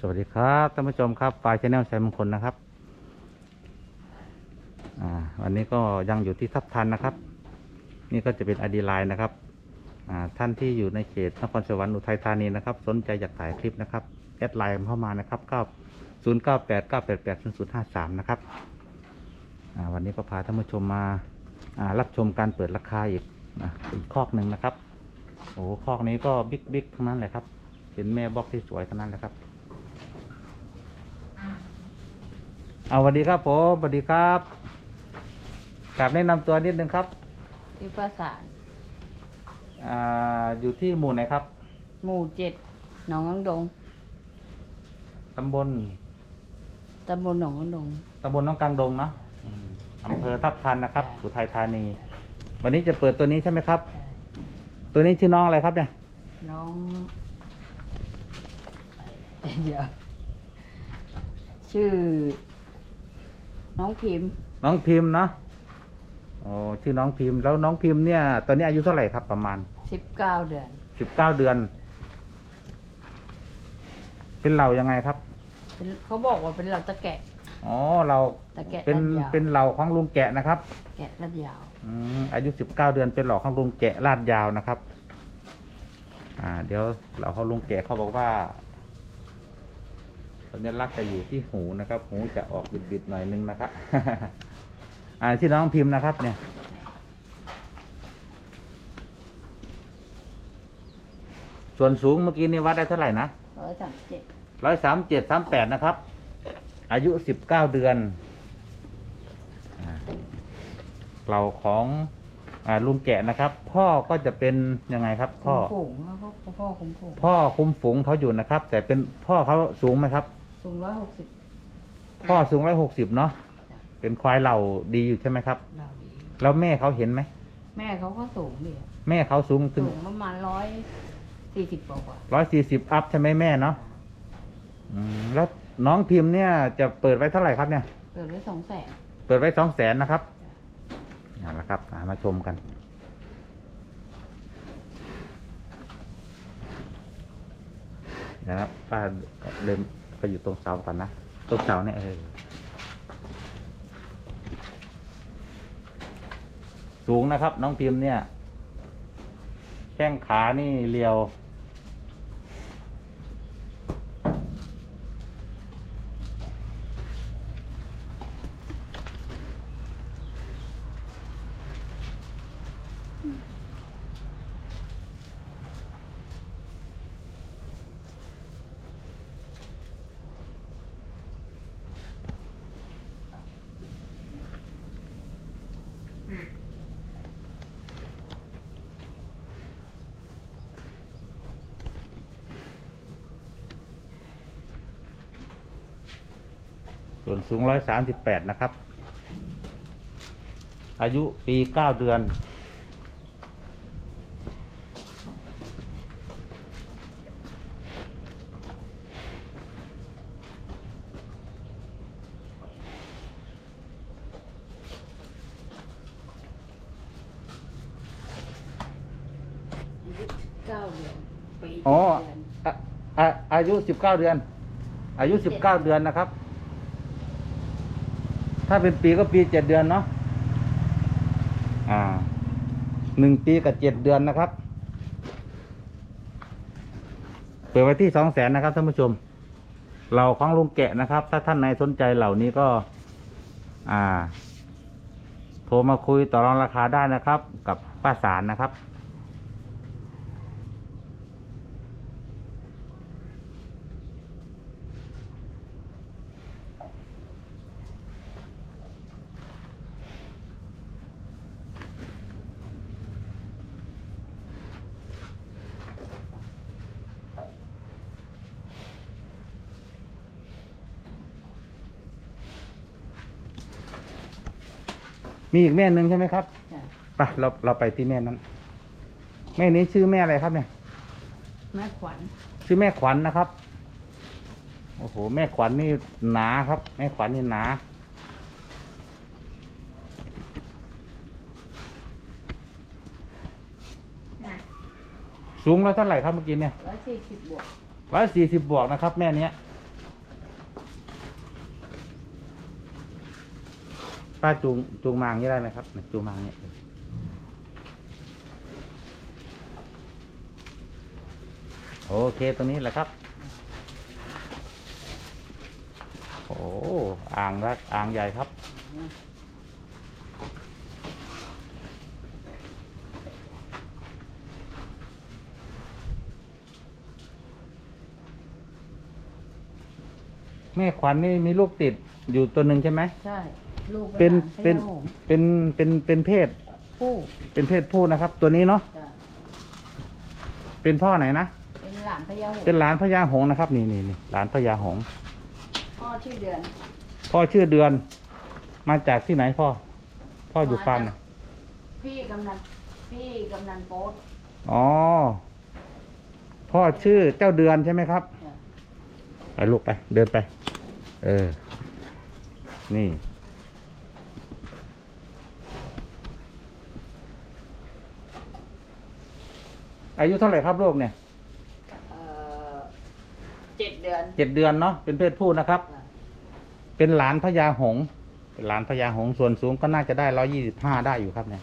สวัสดีครับท่านผู้ชมครับปลายชแนลชัยมงคลนะครับอ่าวันนี้ก็ยังอยู่ที่ทับทันนะครับ นี่ก็จะเป็นอดีไลน์นะครับอ่าท่านที่อยู่ในเขตนครสวรรค์อุทัยธานีนะครับ สนใจอยากถ่ายคลิปนะครับแอดไลน์เข้ามานะครับ9 0 9 8 9 8 8 0 0 5 3นะครับอ่าวันนี้ก็พาท่านผู้ชมมาอ่ารับชมการเปิดราคาอีกนะอีกคอกหนึ่งนะครับโอ้คอกนี้ก็บิ๊กบิ๊กทั้งนั้นเลยครับเป็นแม่บล็อกที่สวยทั้งนั้นเลยครับ เอาสวัสดีครับผมสวัสดีครับกลับแนะนำตัวนิดนึงครับที่ประสานอ่าอยู่ที่หมู่ไหนครับหมู่เจ็ดหนองอังดงตำบลตำบลหนองอังดง ตำบลน้องกลางดงเนาะอืมอำเภอทับทันนะครับอุทัยธานี วันนี้จะเปิดตัวนี้ใช่ไหมครับ ตัวนี้ชื่อน้องอะไรครับเนี่ยน้องเดี๋ยวชื่อ น้องพิมพ์น้องพิมพ์เนาะโอ้ชื่อน้องพิมพ์แล้วน้องพิมพ์เนี่ย ตอนนี้อายุเท่าไหร่ครับประมาณสิบเก้าเดือน สิบเก้าเดือน เป็นเหล่ายังไงครับเป็นเขาบอกว่าเป็นเราตะแกะ อ๋อเราตะแกะเป็นลาดยาวเป็นเหล่าของลุงแกะนะครับแกะรัดยาว อืมอายุสิบเก้าเดือนเป็นหลอกของลุงแกะลาดยาวนะครับ อ่า เดี๋ยวเราเขาลุงแกะเขาบอกว่า สัญลักษณ์จะอยู่ที่หูนะครับ หูจะออกบิดๆหน่อยนึงนะครับอ่าที่น้องพิมพ์นะครับ เนี่ยส่วนสูงเมื่อกี้นี่วัดได้เท่าไหร่นะร้อยสามเจ็ดร้อยสามเจ็ดสามแปดนะครับ อายุสิบเก้าเดือนอ่าเราของอาลุงแกะนะครับ พ่อก็จะเป็นยังไงครับ พ่อคุมฝูงแล้วก็พ่อคุมฝูงพ่อคุมฝูงเขาอยู่นะครับ แต่เป็นพ่อเขาสูงไหมครับ สูงร้อยหกสิบพ่อสูงร้อยหกสิบเนาะเป็นควายเหล่าดีอยู่ใช่ไหมครับ เราดีแล้วแม่เขาเห็นไหมแม่เขาก็สูงดีแม่เขาสูงถึงสูงประมาณร้อยสี่สิบกว่าร้อยสี่สิบอัพใช่ไหมแม่เนาะอืมแล้วน้องพิมพ์เนี่ยจะเปิดไว้เท่าไหร่ครับเนี่ยเกิดไว้สองแสนเปิดไว้สองแสนนะครับเอาละครับอ่ามาชมกัน นะครับป้าเดินไป อยู่ตรงเสาก่อนนะตรงเสาเนี่ยเออสูงนะครับ น้องพิมพ์เนี่ย แข้งขานี่เรียว ส่วนสูงร้อยสามสิบแปดนะครับ อายุปีเก้าเดือน เก้าเดือนปีอ๋อ เดือนอะอะอายุสิบเก้าเดือน อายุสิบเก้าเดือนนะครับ ถ้าเป็นปีก็ปีเจ็ดเดือนเนาะอ่าหนึ่งปีกับเจ็ดเดือนนะครับ เปิดไว้ที่สองแสนนะครับท่านผู้ชม เราของลุงแกะนะครับ ถ้าท่านไหนสนใจเหล่านี้ก็ อ่า โทรมาคุยต่อรองราคาได้นะครับ กับป้าสารนะครับ มีอีกแม่หนึ่งใช่ไหมครับจ้ะไปเราเราไปที่แม่นั้น แม่นี้ชื่อแม่อะไรครับเนี่ย แม่ขวัญชื่อแม่ขวัญนะครับ โอ้โห แม่ขวัญนี่หนาครับ แม่ขวัญนี่หนาสูงแล้วเท่าไหร่ครับเมื่อกี้เนี่ย ร้อยสี่สิบบวกร้อยสี่สิบบวกนะครับ แม่เนี้ย ป้าจูงจูงมางนี่ได้ไหมครับจูงมางเนี่ยโอเคตรงนี้แหละครับโอ้อ่างรักอ่างใหญ่ครับแม่ขวัญนี่มีลูกติดอยู่ตัวหนึ่งใช่ไหมใช่ ลูกเป็นหลาเป็นพญาหงส์เป็นเป็นเป็นเพศ ผู้เป็นเพศผู้นะครับ ตัวนี้เนาะจ้ะเป็นพ่อไหนนะเป็นหลานพญาหงส์เป็นหลานพญาหงส์นะครับ นี่นี่นี่หลานพญาหงส์พ่อชื่อเดือนพ่อชื่อเดือน มาจากที่ไหนพ่อ พ่ออยู่ฟาร์มไหนพี่กำนันพี่กำนันโป๊ตอ๋อพ่อชื่อเจ้าเดือนใช่ไหมครับ จ้ะไปลูกไป เดินไป เออ นี่ อายุเท่าไหร่ครับลูกเนี่ยเอ่อเจ็ดเดือนเจ็ดเดือนเนาะเป็นเพศผู้นะครับจ้ะเป็นหลานพญาหงส์เป็นหลานพญาหงส์ส่วนสูงก็น่าจะได้ร้อยี่สิบห้าได้อยู่ครับเนี่ย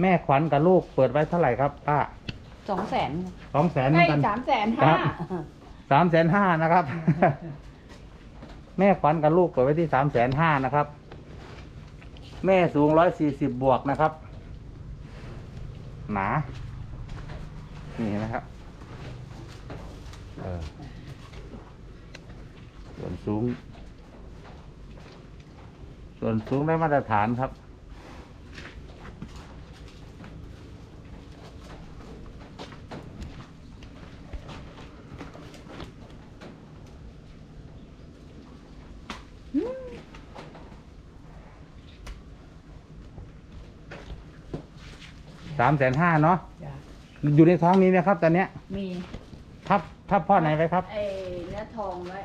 แม่ขวัญกับลูกเปิดไว้เท่าไหร่ครับป้าสองแสนสองแสนเหมืไอ้อนกัน สามแสนครัห้าบ สามแสนห้านะครับ แม่ขวัญกับลูกเปิดไว้ที่สามแสนห้านะครับ แม่สูงร้อยสี่สิบบวกนะครับ หนา นี่นะครับเออส่วนสูง ส่วนสูงได้มาตรฐานครับ สามแสนห้าเนาะจ้ะอยู่ในท้องนี้นะครับ ตอนเนี้ยมีทับทับพ่อไหนไว้ครับ ไอ้เนื้อทองไว้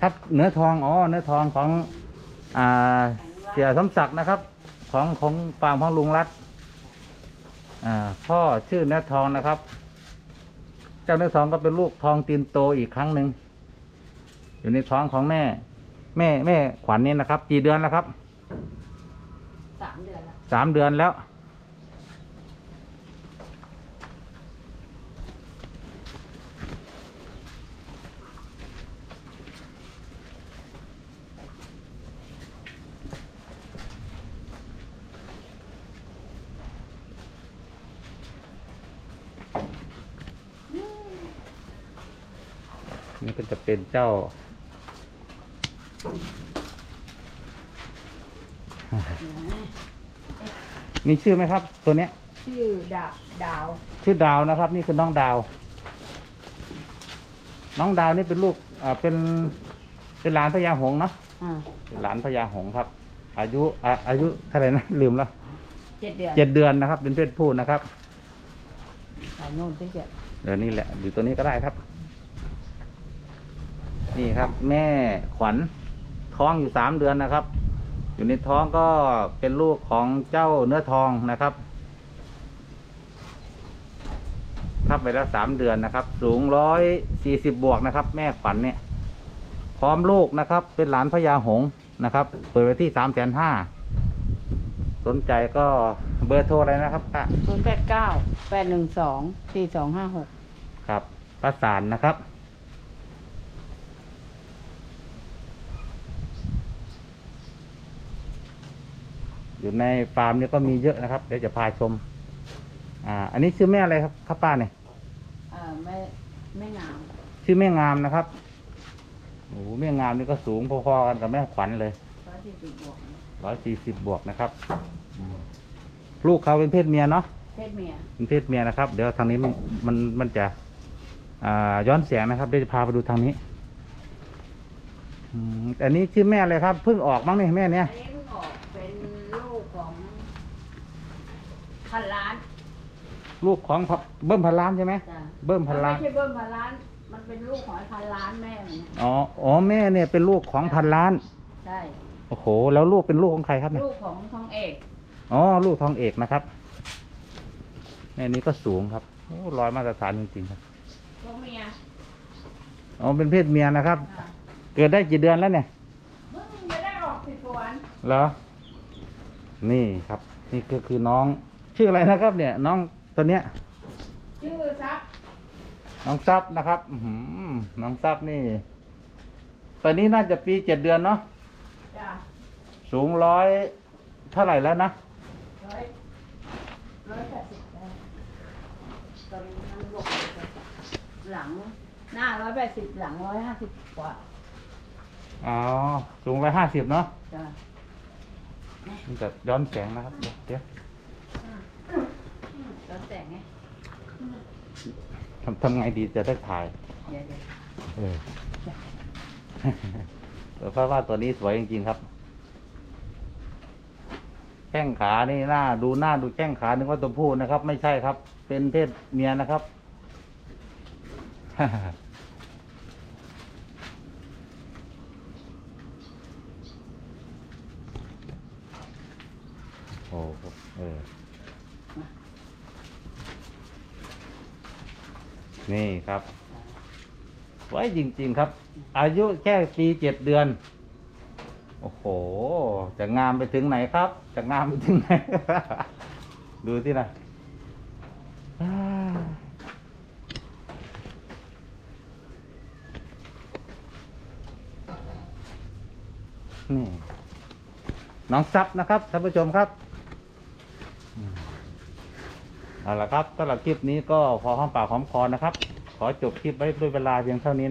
ทับเนื้อทองอ๋อเนื้อทองของอ่าเสียสมศักดิ์นะครับ ของของฟาร์มของลุงรัตน์อ่าพ่อชื่อเนื้อทองนะครับ เจ้าเนื้อทองก็เป็นลูกทองตีนโตอีกครั้งหนึ่งอยู่ในท้องของแม่ แม่แม่ขวัญนี่นะครับ กี่เดือนแล้วครับสามเดือนละสามเดือนแล้ว นี่ก็จะเป็นเจ้า มีชื่อไหมครับ ตัวเนี้ย ชื่อดาดาว ชื่อดาวนะครับ นี่คือน้องดาว น้องดาวนี่เป็นลูกอ่าเป็นเป็นหลานพญาหงส์เนาะอ่าเป็นหลานพญาหงส์ครับ อายุอ่าอายุเท่าไหร่นะ ลืมแล้วเจ็ดเดือนเจ็ดเดือนนะครับ เป็นเพศผู้นะครับ สายโน่นที่เจ็ด เดี๋ยวนี้แหละอยู่ตัวนี้ก็ได้ครับ นี่ครับ แม่ขวัญท้องอยู่สามเดือนนะครับ อยู่ในท้องก็เป็นลูกของเจ้าเนื้อทองนะครับทับไปแล้วสามเดือนนะครับ สูงร้อยสี่สิบบวกนะครับ แม่ขวัญเนี่ย พร้อมลูกนะครับ เป็นหลานพญาหงส์นะครับ เปิดไว้ที่สามแสนห้าสนใจก็เบอร์โทรอะไรนะครับป้าศูนย์แปดเก้าแปดหนึ่งสองสี่สองห้าหกครับ ประสานนะครับ อยู่ในฟาร์มนี้ก็มีเยอะนะครับเดี๋ยวจะพาชม อ่า อันนี้ชื่อแม่อะไรครับครับป้าเนี่ยอ่าไม่ไม่งามชื่อแม่งามนะครับโอ้โหแม่งามนี่ก็สูงพอๆกันกับแม่ขวัญเลยร้อยสี่สิบบวกร้อยสี่สิบบวกนะครับอืมลูกเขาเป็นเพศเมียเนาะเพศเมียเป็นเพศเมียนะครับ เดี๋ยวทางนี้มันมันมันจะ อ่าย้อนเสียงนะครับเดี๋ยวจะพาไปดูทางนี้ อืมอันนี้ชื่อแม่อะไรครับเพิ่งออกมั้งนี่แม่เนี่ย อันนี้เพิ่งออกเป็นลูกของ พันล้านลูกของพะเบิ้มพันล้านใช่ไหมจ้ะเบิ้มพันล้านไม่ใช่เบิ้มพันล้าน มันเป็นลูกของไอ้พันล้านแม่มันเนี่ยอ๋ออ๋อแม่เนี่ยเป็นลูกของพันล้านใช่โอ้โหแล้วลูกเป็นลูกของใครครับเนี่ยลูกของทองเอกอ๋อลูกทองเอกนะครับแม่นี้ก็สูงครับโอ้ร้อยมาตรฐานจริงๆครับลูกเมียอ๋อเป็นเพศเมียนะครับอะเกิดได้กี่เดือนแล้วเนี่ยมึงไม่ได้ออกเหรอนี่ครับ นี่ก็คือน้อง ชื่ออะไรนะครับเนี่ย น้องตัวเนี้ย ชื่อซับน้องซับนะครับ อื้อหือน้องซับนี่ ตอนนี้น่าจะปีเจ็ดเดือนเนาะ จ้ะสูงร้อยเท่าไหร่แล้วนะ ร้อยร้อยแปดสิบได้ตอนนี้มันบวกหลัง หน้าร้อยแปดสิบหลังร้อยห้าสิบกว่าอ๋อ สูงร้อยห้าสิบเนาะจ้ะ มันจะย้อนแสงนะครับ เดี๋ยวเดี๋ยว ตอนแต่งไง ทำทำไงดีจะได้ถ่ายเดี๋ยวเดี๋ยวเออเพราะว่าตัวนี้สวยจริงๆครับ แข้งขานี่หน้า ดูหน้าดูแข้งขานึกว่าตัวผู้นะครับ ไม่ใช่ครับ เป็นเพศเมียนะครับ โอ้โหเออ นี่ครับ ไว้จริง ๆครับ อายุแค่ปีเจ็ดเดือน โอ้โห จะงามไปถึงไหนครับ จะงามไปถึงไหน ดูที่นะนี่น้องซับนะครับท่านผู้ชมครับอืม เอาละครับสำหรับคลิปนี้ก็พอห้องปากหอมคอนะครับ ขอจบคลิปไว้ด้วยเวลาเพียงเท่านี้